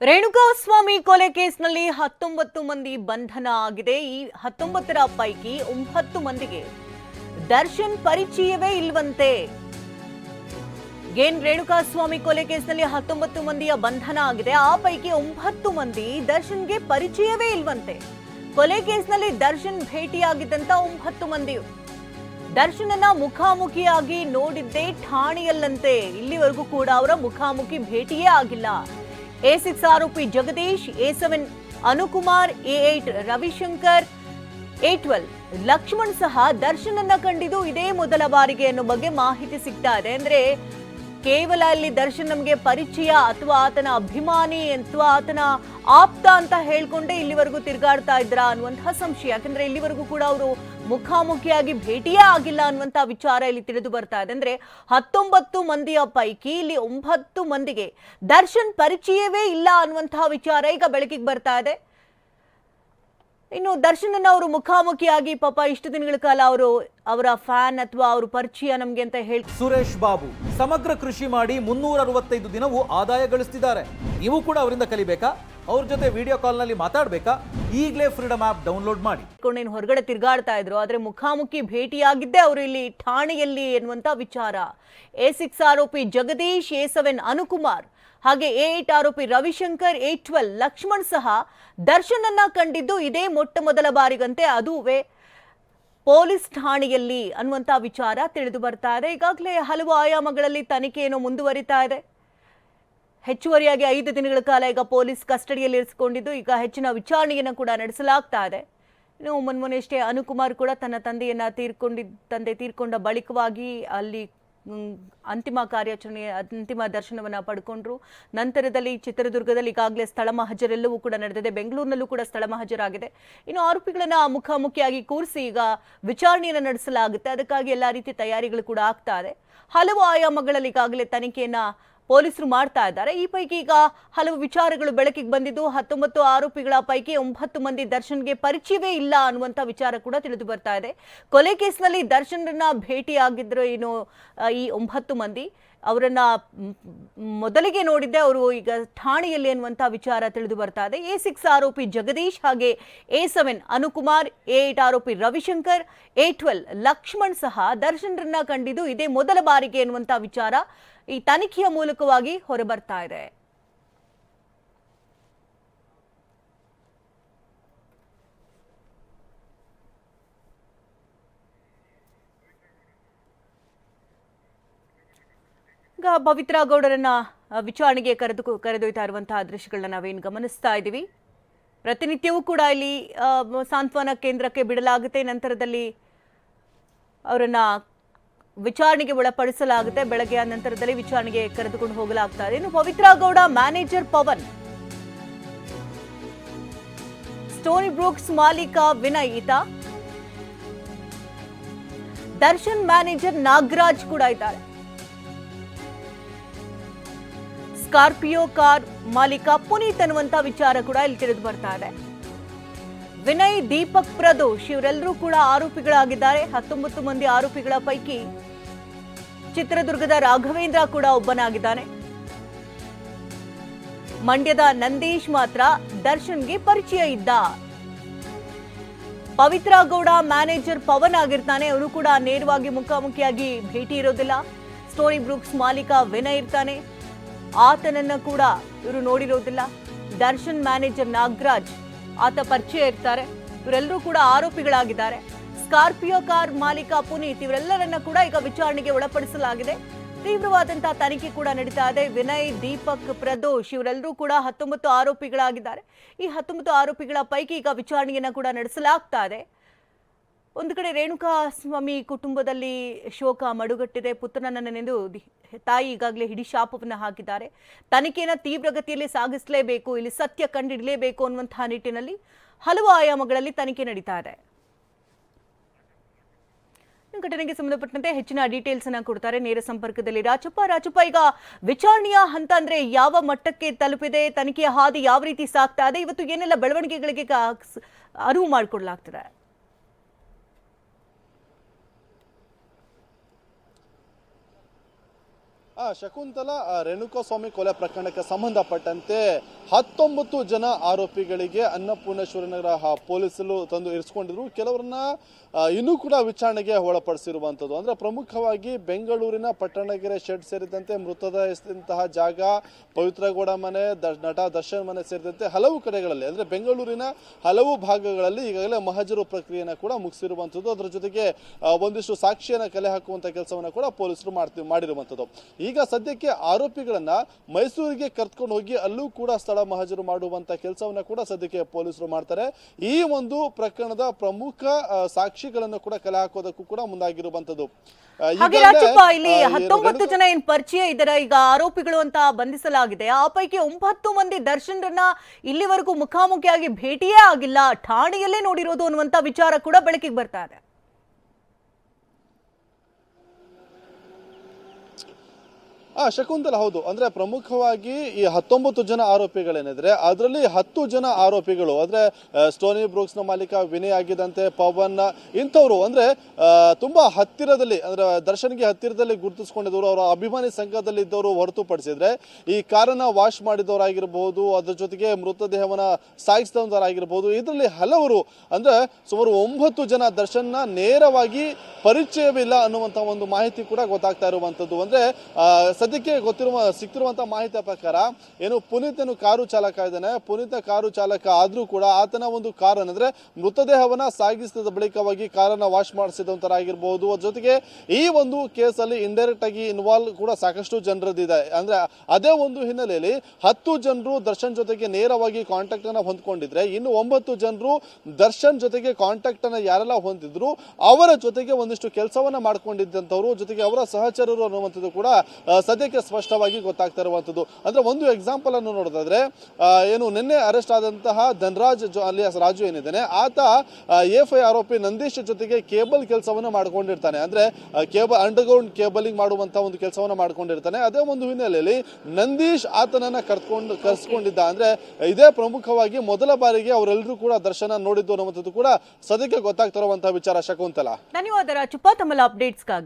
ರೇಣುಕಾಸ್ವಾಮಿ ಕೊಲೆ ಕೇಸ್ನಲ್ಲಿ ಹತ್ತೊಂಬತ್ತು ಮಂದಿ ಬಂಧನ ಆಗಿದೆ. ಈ ಹತ್ತೊಂಬತ್ತರ ಪೈಕಿ ಒಂಬತ್ತು ಮಂದಿಗೆ ದರ್ಶನ್ ಪರಿಚಯವೇ ಇಲ್ವಂತೆ. ಏನ್ ರೇಣುಕಾಸ್ವಾಮಿ ಕೊಲೆ ಕೇಸ್ನಲ್ಲಿ ಹತ್ತೊಂಬತ್ತು ಮಂದಿಯ ಬಂಧನ ಆಗಿದೆ. ಆ ಪೈಕಿ ಒಂಬತ್ತು ಮಂದಿ ದರ್ಶನ್ಗೆ ಪರಿಚಯವೇ ಇಲ್ವಂತೆ. ಕೊಲೆ ಕೇಸ್ನಲ್ಲಿ ದರ್ಶನ್ ಭೇಟಿಯಾಗಿದ್ದಂತ ಒಂಬತ್ತು ಮಂದಿ ದರ್ಶನನ ಮುಖಾಮುಖಿಯಾಗಿ ನೋಡಿದ್ದೇ ಠಾಣೆಯಲ್ಲಂತೆ. ಇಲ್ಲಿವರೆಗೂ ಕೂಡ ಅವರ ಮುಖಾಮುಖಿ ಭೇಟಿಯೇ ಆಗಿಲ್ಲ. ಎ ಸಿಕ್ಸ್ ಆರೋಪಿ Jagadish, A seven Anukumar, A eight Ravishankar, A twelve Lakshman ಸಹ ದರ್ಶನನ್ನ ಕಂಡಿದ್ದು ಇದೇ ಮೊದಲ ಬಾರಿಗೆ ಅನ್ನೋ ಬಗ್ಗೆ ಮಾಹಿತಿ ಸಿಗ್ತಾ ಇದೆ. ಅಂದ್ರೆ ಕೇವಲ ಅಲ್ಲಿ ದರ್ಶನ್ ನಮಗೆ ಪರಿಚಯ ಅಥವಾ ಆತನ ಅಭಿಮಾನಿ ಅಥವಾ ಆತನ ಆಪ್ತ ಅಂತ ಹೇಳ್ಕೊಂಡೇ ಇಲ್ಲಿವರೆಗೂ ತಿರುಗಾಡ್ತಾ ಇದ್ರ ಅನ್ನುವಂತಹ ಸಂಶಯ. ಯಾಕಂದ್ರೆ ಇಲ್ಲಿವರೆಗೂ ಕೂಡ ಅವರು ಮುಖಾಮುಖಿಯಾಗಿ ಭೇಟಿಯೇ ಆಗಿಲ್ಲ ಅನ್ನುವಂತಹ ವಿಚಾರ ಇಲ್ಲಿ ತಿಳಿದು ಬರ್ತಾ ಇದೆ. ಅಂದ್ರೆ ಹತ್ತೊಂಬತ್ತು ಮಂದಿಯ ಪೈಕಿ ಇಲ್ಲಿ ಒಂಬತ್ತು ಮಂದಿಗೆ ದರ್ಶನ್ ಪರಿಚಯವೇ ಇಲ್ಲ ಅನ್ನುವಂತಹ ವಿಚಾರ ಈಗ ಬೆಳಕಿಗೆ ಬರ್ತಾ ಇದೆ. ಇನ್ನು ದರ್ಶನನ್ನ ಅವರು ಮುಖಾಮುಖಿಯಾಗಿ ಪಾಪ ಇಷ್ಟು ದಿನಗಳ ಕಾಲ ಅವರು ಅವರ ಫ್ಯಾನ್ ಅಥವಾ ಅವ್ರ ಪರಿಚಯ ನಮ್ಗೆ ಅಂತ ಹೇಳಿ. ಸುರೇಶ್ ಬಾಬು ಸಮಗ್ರ ಕೃಷಿ ಮಾಡಿ ಮುನ್ನೂರ ಅರವತ್ತೈದು ದಿನವೂ ಆದಾಯ ಗಳಿಸ್ತಿದ್ದಾರೆ. ನೀವು ಕೂಡ ಅವರಿಂದ ಕಲಿಬೇಕಾ? ಅವ್ರ ಜೊತೆ ವಿಡಿಯೋ ಕಾಲ್ನಲ್ಲಿ ಮಾತಾಡಬೇಕಾ? ಈಗಲೇ ಫ್ರೀಡಮ್ ಆ್ಯಪ್ ಡೌನ್ಲೋಡ್ ಮಾಡಿ. ಕೊಂಡೇನು ಹೊರಗಡೆ ತಿರುಗಾಡ್ತಾ ಇದ್ರು. ಆದ್ರೆ ಮುಖಾಮುಖಿ ಭೇಟಿಯಾಗಿದ್ದೆ ಅವರು ಇಲ್ಲಿ ಠಾಣೆಯಲ್ಲಿ ಎನ್ನುವಂತ ವಿಚಾರ. ಎ ಸಿಕ್ಸ್ ಆರೋಪಿ ಜಗದೀಶ್ ಎ ಸೆವೆನ್ ಅನುಕುಮಾರ್ ಹಾಗೆ ಎ ಏಟ್ ಆರೋಪಿ ರವಿಶಂಕರ್ ಎ ಟ್ವೆಲ್ ಲಕ್ಷ್ಮಣ್ ಸಹ ದರ್ಶನನ್ನ ಕಂಡಿದ್ದು ಇದೇ ಮೊಟ್ಟ ಮೊದಲ ಬಾರಿಗಂತೆ. ಅದುವೇ ಪೊಲೀಸ್ ಠಾಣೆಯಲ್ಲಿ ಅನ್ನುವಂಥ ವಿಚಾರ ತಿಳಿದು ಬರ್ತಾ ಇದೆ. ಈಗಾಗಲೇ ಹಲವು ಆಯಾಮಗಳಲ್ಲಿ ತನಿಖೆಯನ್ನು ಮುಂದುವರಿತಾ ಇದೆ. ಹೆಚ್ಚುವರಿಯಾಗಿ ಐದು ದಿನಗಳ ಕಾಲ ಈಗ ಪೊಲೀಸ್ ಕಸ್ಟಡಿಯಲ್ಲಿ ಇರಿಸಿಕೊಂಡಿದ್ದು, ಈಗ ಹೆಚ್ಚಿನ ವಿಚಾರಣೆಯನ್ನು ಕೂಡ ನಡೆಸಲಾಗ್ತಾ ಇದೆ. ಇನ್ನು ಮೊನ್ಮೊನೆಯಷ್ಟೇ ಅನುಕುಮಾರ್ ಕೂಡ ತನ್ನ ತಂದೆಯನ್ನ ತೀರ್ಕೊಂಡಿದ್ದ ತಂದೆ ತೀರ್ಕೊಂಡ ಬಳಿಕವಾಗಿ ಅಲ್ಲಿ ಅಂತಿಮ ಕಾರ್ಯಾಚರಣೆ, ಅಂತಿಮ ದರ್ಶನವನ್ನು ಪಡ್ಕೊಂಡ್ರು. ನಂತರದಲ್ಲಿ ಚಿತ್ರದುರ್ಗದಲ್ಲಿ ಈಗಾಗಲೇ ಸ್ಥಳ ಮಹಜರೆಲ್ಲವೂ ಕೂಡ ನಡೆದಿದೆ. ಬೆಂಗಳೂರಿನಲ್ಲೂ ಕೂಡ ಸ್ಥಳ ಮಹಜರಾಗಿದೆ. ಇನ್ನು ಆರೋಪಿಗಳನ್ನ ಮುಖಾಮುಖಿಯಾಗಿ ಕೂರಿಸಿ ಈಗ ವಿಚಾರಣೆಯನ್ನು ನಡೆಸಲಾಗುತ್ತೆ. ಅದಕ್ಕಾಗಿ ಎಲ್ಲಾ ರೀತಿ ತಯಾರಿಗಳು ಕೂಡ ಆಗ್ತಾ ಇದೆ. ಹಲವು ಆಯಾಮಗಳಲ್ಲಿ ಈಗಾಗಲೇ ತನಿಖೆಯನ್ನ ಪೊಲೀಸರು ಮಾಡ್ತಾ ಇದ್ದಾರೆ. ಈ ಪೈಕಿ ಈಗ ಹಲವು ವಿಚಾರಗಳು ಬೆಳಕಿಗೆ ಬಂದಿದ್ದು, ಹತ್ತೊಂಬತ್ತು ಆರೋಪಿಗಳ ಪೈಕಿ ಒಂಬತ್ತು ಮಂದಿ ದರ್ಶನ್ಗೆ ಪರಿಚಯವೇ ಇಲ್ಲ ಅನ್ನುವಂಥ ವಿಚಾರ ಕೂಡ ತಿಳಿದು ಬರ್ತಾ ಇದೆ. ಕೊಲೆ ಕೇಸ್ನಲ್ಲಿ ದರ್ಶನ್ರನ್ನ ಭೇಟಿಯಾಗಿದ್ರು ಏನು ಈ ಒಂಬತ್ತು ಮಂದಿ. ಅವರನ್ನ ಮೊದಲಿಗೆ ನೋಡಿದ್ದೆ, ಅವರು ಈಗ ಠಾಣೆಯಲ್ಲಿ ಅನ್ನುವಂಥ ವಿಚಾರ ತಿಳಿದು ಬರ್ತಾ ಇದೆ. ಎ ಸಿಕ್ಸ್ ಆರೋಪಿ ಜಗದೀಶ್ ಹಾಗೆ A seven Anukumar, A eight ಆರೋಪಿ ರವಿಶಂಕರ್, ಎ ಟ್ವೆಲ್ ಲಕ್ಷ್ಮಣ್ ಸಹ ದರ್ಶನ್ರನ್ನ ಕಂಡಿದ್ದು ಇದೇ ಮೊದಲ ಬಾರಿಗೆ ಎನ್ನುವಂಥ ವಿಚಾರ. ಈ ತನಿಖೆಯ ಮೂಲಕವಾಗಿ ಹೊರಬರ್ತಾ ಇದೆ. ಪವಿತ್ರ ಗೌಡರನ್ನ ವಿಚಾರಣೆಗೆ ಕರೆದು, ಕರೆದೊಯ್ತಾ ಇರುವಂತಹ ದೃಶ್ಯಗಳನ್ನ ನಾವೇನು ಗಮನಿಸ್ತಾ ಇದ್ದೀವಿ. ಪ್ರತಿನಿತ್ಯವೂ ಕೂಡ ಇಲ್ಲಿ ಸಾಂತ್ವನ ಕೇಂದ್ರಕ್ಕೆ ಬಿಡಲಾಗುತ್ತೆ. ನಂತರದಲ್ಲಿ ಅವರನ್ನ ವಿಚಾರಣೆಗೆ ಒಳಪಡಿಸಲಾಗುತ್ತೆ. ಬೆಳಗ್ಗೆ ನಂತರದಲ್ಲಿ ವಿಚಾರಣೆಗೆ ಕರೆದುಕೊಂಡು ಹೋಗಲಾಗ್ತಾ ಇದೆ. ಇನ್ನು Pavithra Gowda, manager Pavan. Stoney Brooks ಮಾಲೀಕ ವಿನಯ್ ಈತ. ದರ್ಶನ್ ಮ್ಯಾನೇಜರ್ ನಾಗರಾಜ್ ಕೂಡ ಇದ್ದಾರೆ. ಸ್ಕಾರ್ಪಿಯೋ ಕಾರ್ ಮಾಲೀಕ ಪುನೀತ್ ಅನ್ನುವಂತ ವಿಚಾರ ಕೂಡ ಇಲ್ಲಿ ತಿಳಿದು ಬರ್ತಾ ಇದೆ. ವಿನಯ್, ದೀಪಕ್, ಪ್ರದೋಷ್ ಇವರೆಲ್ಲರೂ ಕೂಡ ಆರೋಪಿಗಳಾಗಿದ್ದಾರೆ. ಹತ್ತೊಂಬತ್ತು ಮಂದಿ ಆರೋಪಿಗಳ ಪೈಕಿ ಚಿತ್ರದುರ್ಗದ ರಾಘವೇಂದ್ರ ಕೂಡ ಒಬ್ಬನಾಗಿದ್ದಾನೆ. ಮಂಡ್ಯದ ನಂದೀಶ್ ಮಾತ್ರ ದರ್ಶನ್ಗೆ ಪರಿಚಯ ಇದ್ದ. ಪವಿತ್ರ ಗೌಡ ಮ್ಯಾನೇಜರ್ ಪವನ್ ಆಗಿರ್ತಾನೆ. ಅವರು ಕೂಡ ನೇರವಾಗಿ ಮುಖಾಮುಖಿಯಾಗಿ ಭೇಟಿ ಇರೋದಿಲ್ಲ. ಸ್ಟೋರಿ ಬ್ರೂಕ್ಸ್ ಮಾಲೀಕ ವಿನಯ್ ಇರ್ತಾನೆ. ಆತನನ್ನ ಕೂಡ ಇವರು ನೋಡಿರೋದಿಲ್ಲ. ದರ್ಶನ್ ಮ್ಯಾನೇಜರ್ ನಾಗರಾಜ್ ಆತ ಪರಿಚಯ ಇರ್ತಾರೆ. ಇವರೆಲ್ಲರೂ ಕೂಡ ಆರೋಪಿಗಳಾಗಿದ್ದಾರೆ. ಸ್ಕಾರ್ಪಿಯೋ ಕಾರ್ ಮಾಲೀಕ ಪುನೀತ್, ಇವರೆಲ್ಲರನ್ನ ಕೂಡ ಈಗ ವಿಚಾರಣೆಗೆ ಒಳಪಡಿಸಲಾಗಿದೆ. ತೀವ್ರವಾದಂತಹ ತನಿಖೆ ಕೂಡ ನಡೀತಾ ಇದೆ. ವಿನಯ್, ದೀಪಕ್, ಪ್ರದೋಷ್, ಇವರೆಲ್ಲರೂ ಕೂಡ ಹತ್ತೊಂಬತ್ತು ಆರೋಪಿಗಳಾಗಿದ್ದಾರೆ. ಈ ಹತ್ತೊಂಬತ್ತು ಆರೋಪಿಗಳ ಪೈಕಿ ಈಗ ವಿಚಾರಣೆಯನ್ನ ಕೂಡ ನಡೆಸಲಾಗ್ತಾ ಇದೆ. ಒಂದು ಕಡೆ ರೇಣುಕಾ ಸ್ವಾಮಿ ಕುಟುಂಬದಲ್ಲಿ ಶೋಕ ಮಡುಗಟ್ಟಿದೆ. ಪುತ್ರನನ್ನ ನೆನೆದು ತಾಯಿ ಈಗಾಗಲೇ ಹಿಡಿ ಶಾಪವನ್ನು ಹಾಕಿದ್ದಾರೆ. ತನಿಖೆಯನ್ನು ತೀವ್ರಗತಿಯಲ್ಲಿ ಸಾಗಿಸಲೇಬೇಕು, ಇಲ್ಲಿ ಸತ್ಯ ಕಂಡಿಡಲೇಬೇಕು ಅನ್ನುವಂತಹ ನಿಟ್ಟಿನಲ್ಲಿ ಹಲವು ಆಯಾಮಗಳಲ್ಲಿ ತನಿಖೆ ನಡೀತಾ ಇದೆ. ಘಟನೆಗೆ ಸಂಬಂಧಪಟ್ಟಂತೆ ಹೆಚ್ಚಿನ ಡೀಟೇಲ್ಸ್ ಅನ್ನ ಕೊಡ್ತಾರೆ ನೇರ ಸಂಪರ್ಕದಲ್ಲಿ. ರಾಜಪ್ಪ ರಾಜಪ್ಪ, ಈಗ ವಿಚಾರಣೆಯ ಹಂತ ಅಂದ್ರೆ ಯಾವ ಮಟ್ಟಕ್ಕೆ ತಲುಪಿದೆ, ತನಿಖೆಯ ಹಾದಿ ಯಾವ ರೀತಿ ಸಾಗ್ತಾ ಇದೆ, ಇವತ್ತು ಏನೆಲ್ಲ ಬೆಳವಣಿಗೆಗಳಿಗೆ ಅರಿವು ಮಾಡಿಕೊಡ್ಲಾಗ್ತದೆ? ಶಕುಂತಲ ಆ, ರೇಣುಕಾಸ್ವಾಮಿ ಕೊಲೆ ಪ್ರಕರಣಕ್ಕೆ ಸಂಬಂಧಪಟ್ಟಂತೆ ಹತ್ತೊಂಬತ್ತು ಜನ ಆರೋಪಿಗಳಿಗೆ ಅನ್ನಪೂರ್ಣೇಶ್ವರನಗರ ನಗರ ಪೊಲೀಸರು ತಂದು ಇರಿಸಿಕೊಂಡಿದ್ರು. ಕೆಲವರನ್ನ ಇನ್ನೂ ಕೂಡ ವಿಚಾರಣೆಗೆ ಒಳಪಡಿಸಿರುವಂಥದ್ದು ಅಂದ್ರೆ ಪ್ರಮುಖವಾಗಿ ಬೆಂಗಳೂರಿನ ಪಟ್ಟಣಗೆರೆ ಶೆಡ್ ಸೇರಿದಂತೆ ಮೃತದೇಹದಂತಹ ಜಾಗ ಪವಿತ್ರಗೌಡ ಮನೆ ದ- ನಟ ದರ್ಶನ್ ಮನೆ ಸೇರಿದಂತೆ ಹಲವು ಕಡೆಗಳಲ್ಲಿ ಅಂದ್ರೆ ಬೆಂಗಳೂರಿನ ಹಲವು ಭಾಗಗಳಲ್ಲಿ ಈಗಾಗಲೇ ಮಹಜರು ಪ್ರಕ್ರಿಯೆನ ಕೂಡ ಮುಗಿಸಿರುವಂಥದ್ದು ಅದರ ಜೊತೆಗೆ ಒಂದಿಷ್ಟು ಸಾಕ್ಷಿಯನ್ನು ಕಲೆ ಹಾಕುವಂತ ಕೆಲಸವನ್ನು ಕೂಡ ಪೊಲೀಸರು ಮಾಡ್ತಿ ಮಾಡಿರುವಂಥದ್ದು ಈಗ ಸದ್ಯಕ್ಕೆ ಆರೋಪಿಗಳನ್ನ ಮೈಸೂರಿಗೆ ಕರ್ಕೊಂಡು ಹೋಗಿ ಅಲ್ಲೂ ಕೂಡ ಸ್ಥಳ ಮಹಜರು ಮಾಡುವಂತ ಕೆಲಸವನ್ನ ಕೂಡ ಸದ್ಯಕ್ಕೆ ಪೊಲೀಸರು ಮಾಡ್ತಾರೆ. ಈ ಒಂದು ಪ್ರಕರಣದ ಪ್ರಮುಖ ಸಾಕ್ಷಿಗಳನ್ನು ಕೂಡ ಕಲೆ ಹಾಕೋದಕ್ಕೂ ಕೂಡ ಮುಂದಾಗಿರುವಂತದ್ದು. ಹಾಗೆ ರಾಜಪ್ಪ ಇಲ್ಲಿ ಹತ್ತೊಂಬತ್ತು ಜನ ಏನ್ ಪರಿಚಯ ಇದ್ದಾರೆ? ಈಗ ಆರೋಪಿಗಳು ಅಂತ ಬಂಧಿಸಲಾಗಿದೆ. ಆ ಪೈಕಿ ಒಂಬತ್ತು ಮಂದಿ ದರ್ಶನ್ರನ್ನ ಇಲ್ಲಿವರೆಗೂ ಮುಖಾಮುಖಿಯಾಗಿ ಭೇಟಿಯೇ ಆಗಿಲ್ಲ. ಠಾಣೆಯಲ್ಲೇ ನೋಡಿರೋದು ಅನ್ನುವಂತ ವಿಚಾರ ಕೂಡ ಬೆಳಕಿಗೆ ಬರ್ತಾ ಇದೆ. ಆ, ಶಕುಂತಲ, ಹೌದು. ಅಂದ್ರೆ ಪ್ರಮುಖವಾಗಿ ಈ ಹತ್ತೊಂಬತ್ತು ಜನ ಆರೋಪಿಗಳೇನಿದ್ರೆ, ಅದರಲ್ಲಿ ಹತ್ತು ಜನ ಆರೋಪಿಗಳು, ಅಂದ್ರೆ ಸ್ಟೋನಿ ಬ್ರೂಕ್ಸ್ನ ಮಾಲೀಕ ವಿನಯ್ ಆಗಿದಂತೆ ಪವನ್ ಇಂಥವ್ರು. ಅಂದ್ರೆ ತುಂಬಾ ಹತ್ತಿರದಲ್ಲಿ, ಅಂದ್ರೆ, ದರ್ಶನ್ಗೆ ಹತ್ತಿರದಲ್ಲಿ ಗುರುತಿಸ್ಕೊಂಡಿದ್ದವರು, ಅವರ ಅಭಿಮಾನಿ ಸಂಘದಲ್ಲಿ ಇದ್ದವರು ಹೊರತುಪಡಿಸಿದ್ರೆ, ಈ ಕಾರನ್ನ ವಾಶ್ ಮಾಡಿದವರಾಗಿರ್ಬಹುದು ಅದ್ರ ಜೊತೆಗೆ ಮೃತದೇಹವನ್ನ ಸಾಗಿಸಿದವರಾಗಿರ್ಬಹುದು ಇದರಲ್ಲಿ ಹಲವರು, ಅಂದ್ರೆ, ಸುಮಾರು ಒಂಬತ್ತು ಜನ ದರ್ಶನ್ನ ನೇರವಾಗಿ ಪರಿಚಯವಿಲ್ಲ ಅನ್ನುವಂತ ಒಂದು ಮಾಹಿತಿ ಕೂಡ ಗೊತ್ತಾಗ್ತಾ ಇರುವಂತದ್ದು ಅಂದ್ರೆ ಸದ್ಯಕ್ಕೆ ಗೊತ್ತಿರುವ ಸಿಕ್ತಿರುವಂತ ಮಾಹಿತಿ ಪ್ರಕಾರ ಏನು ಪುನೀತನು ಕಾರು ಚಾಲಕ ಇದ್ದಾನೆ. ಪುನೀತ ಕಾರು ಚಾಲಕ ಆದ್ರೂ ಕೂಡ ಆತನ ಒಂದು ಕಾರ್ ಅಂದ್ರೆ ಮೃತದೇಹವನ್ನ ಸಾಗಿಸಿದ ಬಳಿಕವಾಗಿ ಕಾರನ್ನ ವಾಶ್ ಮಾಡಿಸಿದಂತರಾಗಿರ್ಬಹುದು ಅದ್ರ ಜೊತೆಗೆ ಈ ಒಂದು ಕೇಸಲ್ಲಿ ಇಂಡೈರೆಕ್ಟ್ ಆಗಿ ಇನ್ವಾಲ್ವ್ ಕೂಡ ಸಾಕಷ್ಟು ಜನರದಿದೆ ಅಂದ್ರೆ ಅದೇ ಒಂದು ಹಿನ್ನೆಲೆಯಲ್ಲಿ ಹತ್ತು ಜನರು ದರ್ಶನ್ ಜೊತೆಗೆ ನೇರವಾಗಿ ಕಾಂಟ್ಯಾಕ್ಟ್ ಅನ್ನ ಹೊಂದ್ಕೊಂಡಿದ್ರೆ, ಇನ್ನು ಒಂಬತ್ತು ಜನರು ದರ್ಶನ್ ಜೊತೆಗೆ ಕಾಂಟ್ಯಾಕ್ಟ್ ಅನ್ನ ಯಾರೆಲ್ಲ ಹೊಂದಿದ್ರು, ಅವರ ಜೊತೆಗೆ ಒಂದಿಷ್ಟು ಕೆಲಸವನ್ನ ಮಾಡ್ಕೊಂಡಿದ್ದಂಥವ್ರು, ಜೊತೆಗೆ ಅವರ ಸಹಚರರು ಅನ್ನುವಂಥದ್ದು ಕೂಡ ಸದ್ಯಕ್ಕೆ ಸ್ಪಷ್ಟವಾಗಿ ಗೊತ್ತಾಗ್ತಾ ಇರುವಂಥದ್ದು ಅಂದ್ರೆ ಒಂದು ಎಕ್ಸಾಂಪಲ್ ಅನ್ನು ನೋಡೋದಾದ್ರೆ ಏನು ನಿನ್ನೆ ಅರೆಸ್ಟ್ ಆದಂತಹ ಧನರಾಜ್ ಅಲಿಯಾಸ್ ರಾಜು ಏನಿದ್ದಾನೆ, ಆತ ಎಫ್ ಐ ಆರೋಪಿ ನಂದೀಶ್ ಜೊತೆಗೆ ಕೇಬಲ್ ಕೆಲಸವನ್ನು ಮಾಡ್ಕೊಂಡಿರ್ತಾನೆ. ಅಂದ್ರೆ ಕೇಬಲ್ ಅಂಡರ್ಗ್ರೌಂಡ್ ಕೇಬಲಿಂಗ್ ಮಾಡುವಂಥ ಒಂದು ಕೆಲಸವನ್ನು ಮಾಡ್ಕೊಂಡಿರ್ತಾನೆ. ಅದೇ ಒಂದು ಹಿನ್ನೆಲೆಯಲ್ಲಿ ನಂದೀಶ್ ಆತನನ್ನ ಕರ್ಕೊಂಡು, ಕರ್ಸ್ಕೊಂಡಿದ್ದ. ಅಂದ್ರೆ, ಇದೇ ಪ್ರಮುಖವಾಗಿ ಮೊದಲ ಬಾರಿಗೆ ಅವರೆಲ್ಲರೂ ಕೂಡ ದರ್ಶನ ನೋಡಿದ್ದು ಅನ್ನುವಂಥದ್ದು ಕೂಡ ಸದ್ಯಕ್ಕೆ ಗೊತ್ತಾಗ್ತಿರುವಂತಹ ವಿಚಾರ ಶಕುಂತಲ. ಧನ್ಯವಾದ ರಾಜಪ್ಪ ತಮ್ಮ ಅಪ್ಡೇಟ್ಸ್ಗಾಗಿ